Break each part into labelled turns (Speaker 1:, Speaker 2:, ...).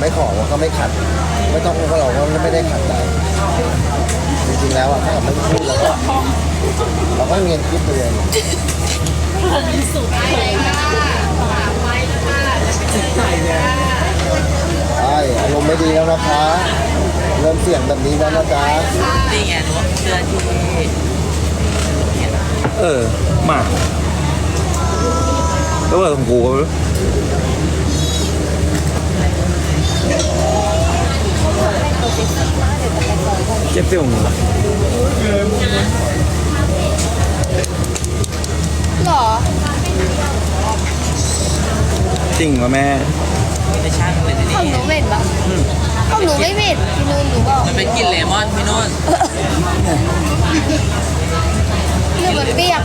Speaker 1: ไม่
Speaker 2: ขอ
Speaker 1: เราก็ไม่ขัด ไม่ต้องเพราะเราก็ไม่ได้ขัดใจจริงๆแล้วอะถ้าเขาไม่พูดเราก็เราก็เงียนคิดตัวเอง
Speaker 2: มีสูตรอะไรก็ไว้แล้วค่ะ
Speaker 1: ใช่อารมณ์ไม่ดีแล้วนะคะ เริ่มเสี่ยงแบบนี้แล้วนะจ๊ะ
Speaker 3: นี่ไงหนูว่าเสื้อที่
Speaker 4: เออ มาแล้วเปิดของกูก็ไม่รู้ เจ็บเสี่ยวหมู
Speaker 2: หรอ
Speaker 4: จริงวะแม่
Speaker 3: ในช่างเลย
Speaker 2: ของหนูเหม็นปะของหนูไม่เหม็นพี่นุ่นหนูบอก
Speaker 3: มันเป็นกลิ่นเลมอนพี่นุ่น
Speaker 2: หรือมันเปียก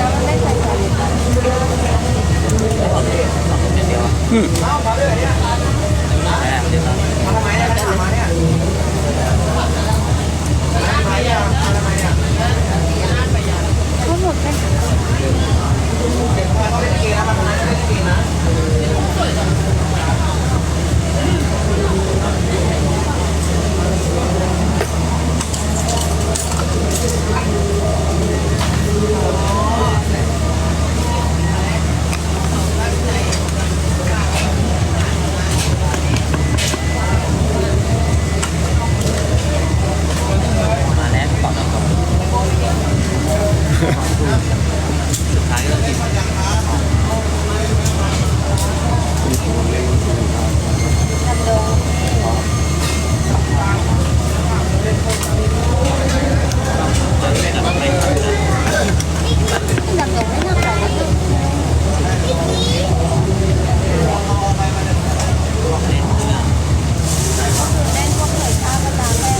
Speaker 2: น้ำไม่ใส่ใส่ ทั้งหมดเป็น
Speaker 3: มาแล้วบอกน้ำตกสุดท้ายก็กิน
Speaker 2: ดำดงไม่น่าขนาดนี้แม่พวกเคยฆ่าประจานแม่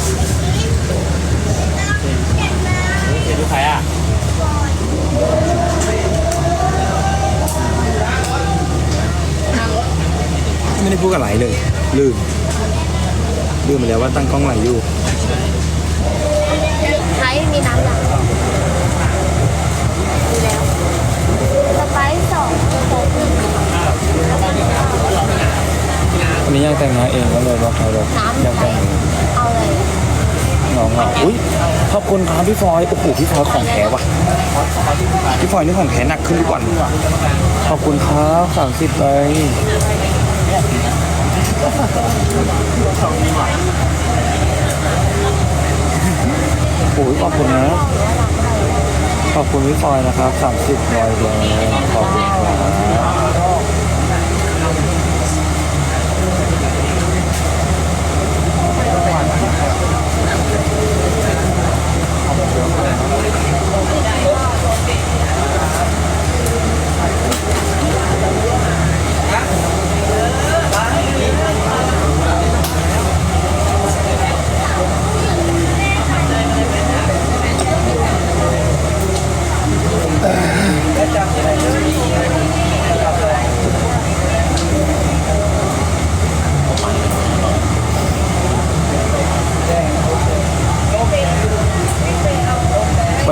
Speaker 3: เห็นดูใครอะ
Speaker 4: ไม่ได้พูดกับไหลเลย ลืม ลืมไปแล้วว่าตั้งกล้องไหลอยู่
Speaker 2: ไทยมีน้ำหนักดีแล้วสไปซ์สองโค้กหนึ่ง
Speaker 4: วันนี้ยังแต่งหน้าเองก็เลยบอกใครเลย
Speaker 2: น้ำ
Speaker 4: ยัง
Speaker 2: ไท
Speaker 4: แต่
Speaker 2: ย
Speaker 4: ง
Speaker 2: เอาเลย
Speaker 4: น้องอะอุ้ยขอบคุณครับพี่ฟอยโอ้โหพี่ฟอยของแท้ว่ะพี่ฟอยนี่ของแท้หนักขึ้นทุกวันขอบคุณครับสามสิบเลย โอ้ยขอบคุณนะ ขอบคุณพี่ฟอยนะครับสามสิบรอยเลยขอบคุณครับ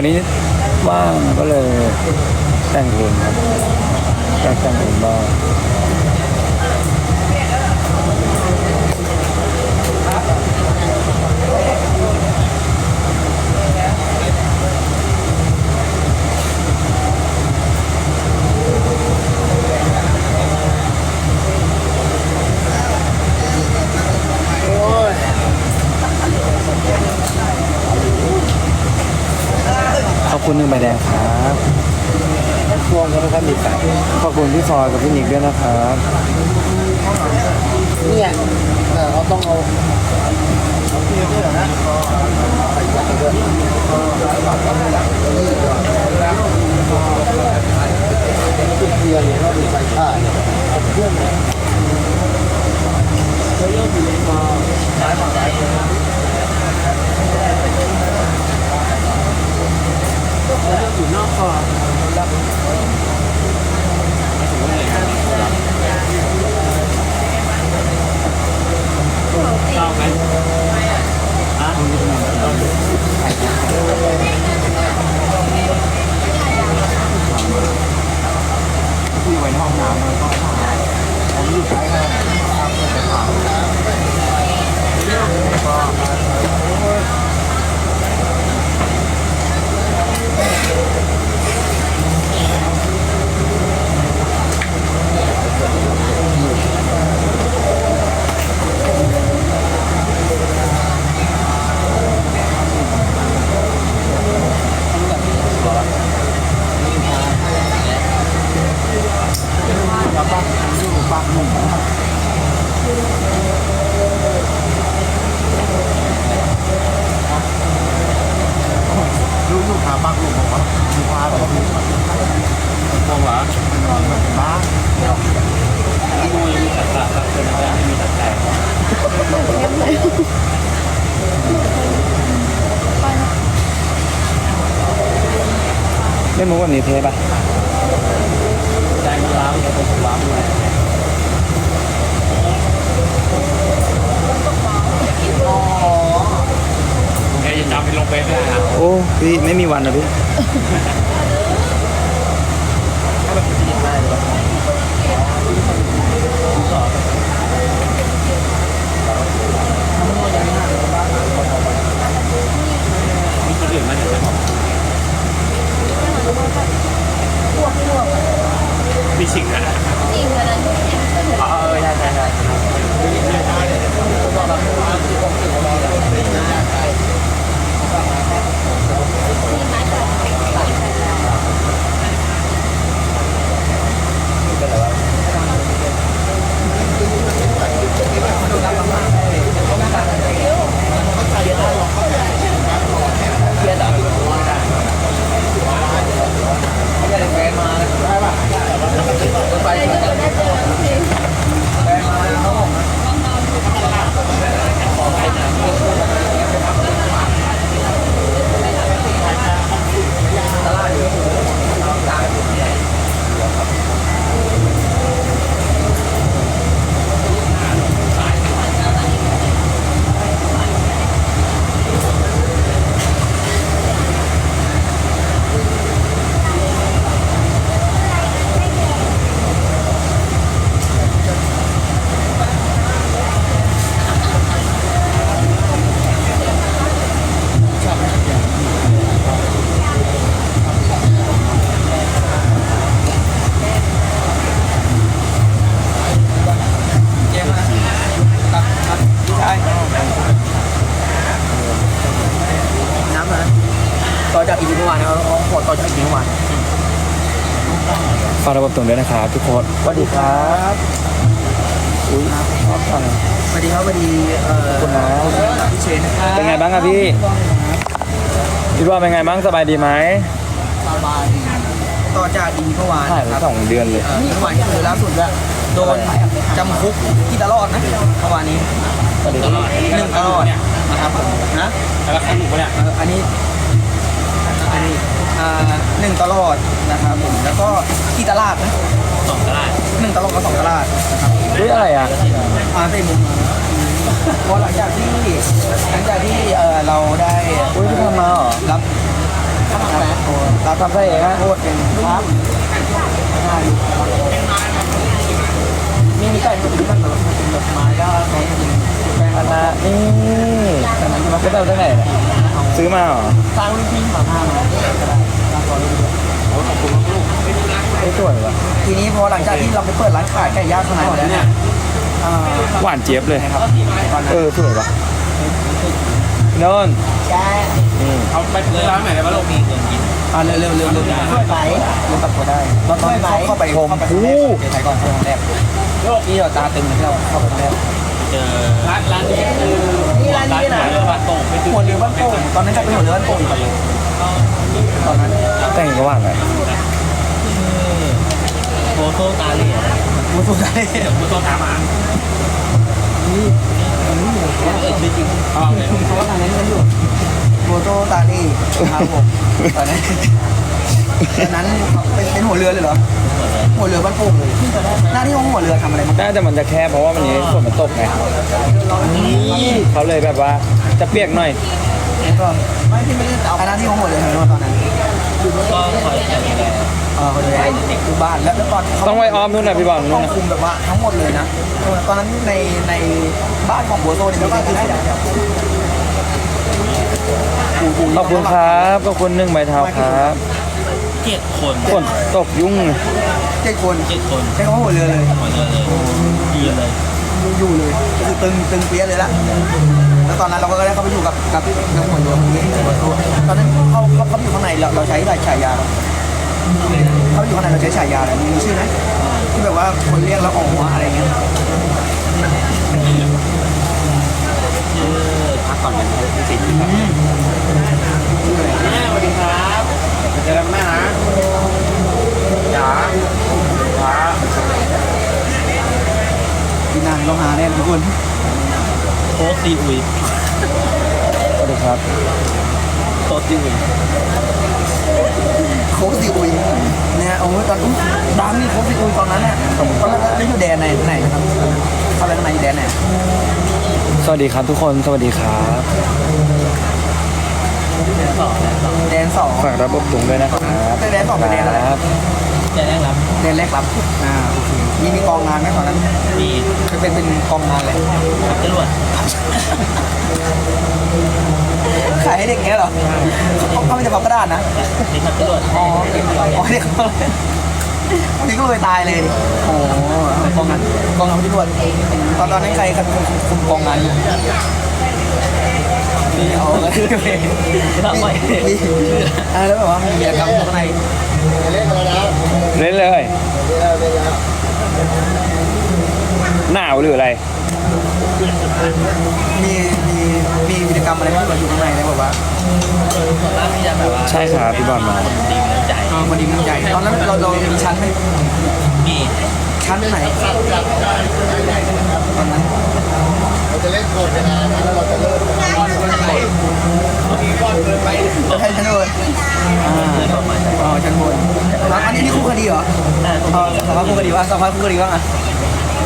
Speaker 4: วันนี้ว่างก็เลยแต่งเองครับแต่งงเองบ้างขอบคุณหนึ่ง ใบแดงครับ
Speaker 1: ช่วงก็ไม่ค่อยมีแฟน
Speaker 4: ขอบคุณพี่ฟอยกับพี่นิกด้วยนะครับ
Speaker 1: เนี่ยแต่เราต้องเอาเทียนด้วยนะใส่ยัดด้วยจุดเทียนเนี่ยเราดูไฟฉายเครื่องเนี่ย
Speaker 4: ไม่มุก แบบนี้เทปะ
Speaker 3: ใจมันร้าวเนี่ยเป็นร้าวเลย
Speaker 5: แกจะจำเป็นลงเฟซไม่ได้นะ
Speaker 4: โอ้พี่ไม่มีวันนะพี่
Speaker 5: มีคนอื่นมาเนี่ยใช่ไหม มีชิงนะ
Speaker 2: จริงวันนั้น
Speaker 3: เออใช่ใช่ใช่ น้ำนะต่อจากอีพีเมื่อวานนะครับเขาขอต่อจากอีพีเมื่อวาน
Speaker 4: ฝากระบบ ตรงด้วยนะครับทุกคนสวัสดีครับอุ้ยชอบฟัง
Speaker 3: สวัสดีครับสวัสดีเอ่อ
Speaker 4: คุณนะ
Speaker 3: พี่เชนนะครับ
Speaker 4: เป็นไงบ้างครับพี่คิดว่าเป็นไงบ้างสบายดีไหม
Speaker 3: สบายต่อจากอีพีเมื่อวาน
Speaker 4: ถ่าย
Speaker 3: นะ
Speaker 4: ไป
Speaker 3: ครับ
Speaker 4: สองเดือนเลย
Speaker 3: เอ่อเมื่อวานที่คือล่าสุดก็โดนจำคุกที่ตลอดนะเมื่อวานนี้
Speaker 4: สวัสดี
Speaker 3: หนึ่งตลอดนะครับผมนะ
Speaker 5: แล้วใครถูกปะเนี่ย
Speaker 3: เอ่ออันนี้อันนี้ อ่าหนึ่งตลอดนะครับผมแล้วก็ที่ตลาดนะ
Speaker 5: สองก็ได้
Speaker 3: หนึ่งตลอดกับสองตลาดนะครับ
Speaker 4: เฮ้ยอะไรอะ
Speaker 3: อ่าใส่มุมมาเพราะหลังจากที่หลังจากที่เอ่อเราได้
Speaker 4: อุ้ยพี่ทำมาเหรอ
Speaker 3: รับรับรับ
Speaker 4: ทำได้เองฮะ
Speaker 3: โทษเป็นครับมีมีไก่ที่มันแบบเป็นดอกไม้ก็ใช้เป็นแป้ง
Speaker 4: อันนะนี่ก็เอาได้ไหนเนี่ยซื้อมาเหรอ
Speaker 3: สร้างรุ่นพี่มาผ้ามาก็ได้สร้างตัวรุ่นพี่
Speaker 4: ไม่สวยว่ะ
Speaker 3: ทีนี้พอหลังจากที่เราไปเปิดร้านขายไก่ย่างข้างในแล้วเนี่ยอ่า
Speaker 4: หวานเจี๊ยบเลย
Speaker 3: นะครับตอนนั้
Speaker 4: เอนอสวยว่ะนนท์
Speaker 3: แก
Speaker 4: นี่
Speaker 5: เอาไปซื้อร้านไหนได้ปะลูกมีเงินกิน
Speaker 3: อ่าเร็วเร็วเร็วเร็วช่วยไหมเร็วตัดตัวได้ตอนตอนเข้าเข้าไปเข้าไปครั้งแรกเจไทยก่อนครั้งแรกนี่เราตาตึงเลยที่เราเข้าไปครั้งแรก
Speaker 5: เจอร้านร้านนี้คือ
Speaker 3: นี่ร้านนี้นะ
Speaker 5: ร้านร้านโต่งไปซื้อ
Speaker 3: หัวเรือบ้านโป่งตอนนั้นจะเป็นหัวเรือบ้านโป่งก่อนเลยตอนนั้น
Speaker 4: แต่งก็ว่างไง
Speaker 5: โฟโต้ตาเหลี่ยม
Speaker 3: มุสุได้
Speaker 5: โฟโต้ตามานี่เออจริงอ๋อ
Speaker 3: เพราะว่าตอนนั้นมันอยู่โมโตตาลี่ครับผมตอนนั้นตอนนั้นเป็นเป็นหัวเรือเลยเหรอหัวเรือบ้านโป่งเลยหน้าที่ของหัวเรือทำอะไรบ้าง
Speaker 4: น่าจะมันจะแคบเพราะว่ามันนี้ฝนมันตกไงเขาเลยแบบว่าจะเปียกหน่อย
Speaker 3: ก็ไม่ที่ไม่ได้เอาหน้าที่ของหัวเรือทำอะไรบ้างตอนนั้น
Speaker 5: ก็คอย จัดแล
Speaker 3: เออคนดูแลเด็กดูบ้านแล้วตอน
Speaker 4: ต้องไว้ออมนู่นนะพี่บอลนู่
Speaker 3: ต้อง
Speaker 4: นะ
Speaker 3: คุมแบบว่าทั้งหมดเลยนะตอนนั้นในในบ้านของบัวโซนี่มีกี่คน
Speaker 4: ขอบคุณครับขอบคุณหนึ่งใบเท้าครับ
Speaker 5: เจ็ดคน
Speaker 4: ฝนตกยุ่งเจ็
Speaker 3: ดคน
Speaker 5: เจ็ดคน
Speaker 3: ใช้คำว่าหัวเรือเลย
Speaker 5: หมดเลยยืนเลย
Speaker 3: อยู่เลยคือตึงตึงเปี้ยเลยละแล้วตอนนั้นเราก็ได้เข้าไปอยู่กับกับกับหัวเรือคนนี้หัวโซตอนนั้นเขาเขาเขาอยู่ข้างในเราเราใช้ฉายา เขาอยู่ข้างในเราใช้ฉายาอะไรมีชื่อไหมที่แบบว่าคนเรียกแล้วออกมาอะไรเงี้ย
Speaker 5: ชื่อพักก่อนเป็นพิเศษครับแม่สวัสดีครับเจอกันแม่นะจ๋าจ๋า
Speaker 3: พี่นางต้องหาแน่ทุกคน
Speaker 5: โค้ชซีอุย
Speaker 4: สวัสดีครับ
Speaker 5: โค้ชซีอุย
Speaker 3: ค้กซีอุยเนี่ยโอ้ยตอนอุ๊ยดังนี่โค้กซีอุยตอนนั้นเนี่ยตอนนั้นไม่อยู่แดนไหนไหนนะครับเข้าไปข้างในอยู่แดนไหน
Speaker 4: สวัสดีครับทุกคนสวัสดีครับ
Speaker 3: แดนสอง
Speaker 4: ฝากรับบตุงด้วยนะครับ
Speaker 3: เป็นแดนสองเป็นแดนอะไร
Speaker 4: ครับ
Speaker 5: จะได้รับ
Speaker 3: แดนแรกรับอ่าโอเคมีมีกองงานไหมตอนนั้น
Speaker 5: มี
Speaker 3: เป็นเป็นเป็นกองงานเลย
Speaker 5: จรวด
Speaker 3: ขายให้เด็กเงี้ยเหรอเขาเขาไม่จะพับกระดาษนะ
Speaker 5: นี่ครับจรวด
Speaker 3: อ๋ออ๋อเด็กเขานี่ก็เลยตายเลยโอ้กองงานกองงานที่ตรวจตอนตอนนั้นใครคุมคุมกองงานอยู่นี่เอาก็คือมีมีอ่าแล้วแบบว่ามีกิจกรรมข้างใน
Speaker 1: เล่นกันแล้วนะ
Speaker 4: เล่นเลย
Speaker 1: เล่นแล้วเล่นแล้ว
Speaker 4: หนาวหรืออะไร
Speaker 3: มีมีมีกิจกรรมอะไรที่เราอยู่ข้างใน นะแบบว่า
Speaker 5: ส่วนมากที่จะแบบว่า
Speaker 4: ใช่ครับพี่บอลมา
Speaker 5: ดีมีน้ำใจ
Speaker 3: เออพอดีมันใหญ่ตอนนั้นเราเรามีชั้นไหม
Speaker 5: มี
Speaker 3: ชั้นไหนตอนนั้น
Speaker 1: เราจะเล่นโกดกันนะแล้วเราจะเลิก
Speaker 3: ให้ชั้นบนอ่าอ๋อชั้นบนแล้วอันนี้นี่คู่คดีเหรออ๋อสองพันคู่คดีว่าสองพันคู่คดีว่าไง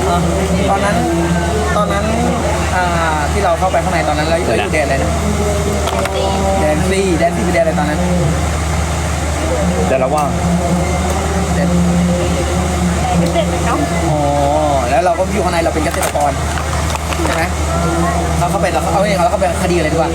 Speaker 3: อ่าตอนนั้นตอนนั้น อ่าที่เราเข้าไปข้างในตอนนั้นเราเราอยู่แดนอะไรนะแดนฟรีแดนฟรีเป็นแดนอะไรตอนนั้น
Speaker 4: แต่ระว่าง
Speaker 3: แดนอ๋อแล้วเราก็อยู่ข้างในเราเป็นเกษตรกรใช่ไหมเราเข้าไปเราเอาเองเราเข้าไปคดีอะไรดีกว่า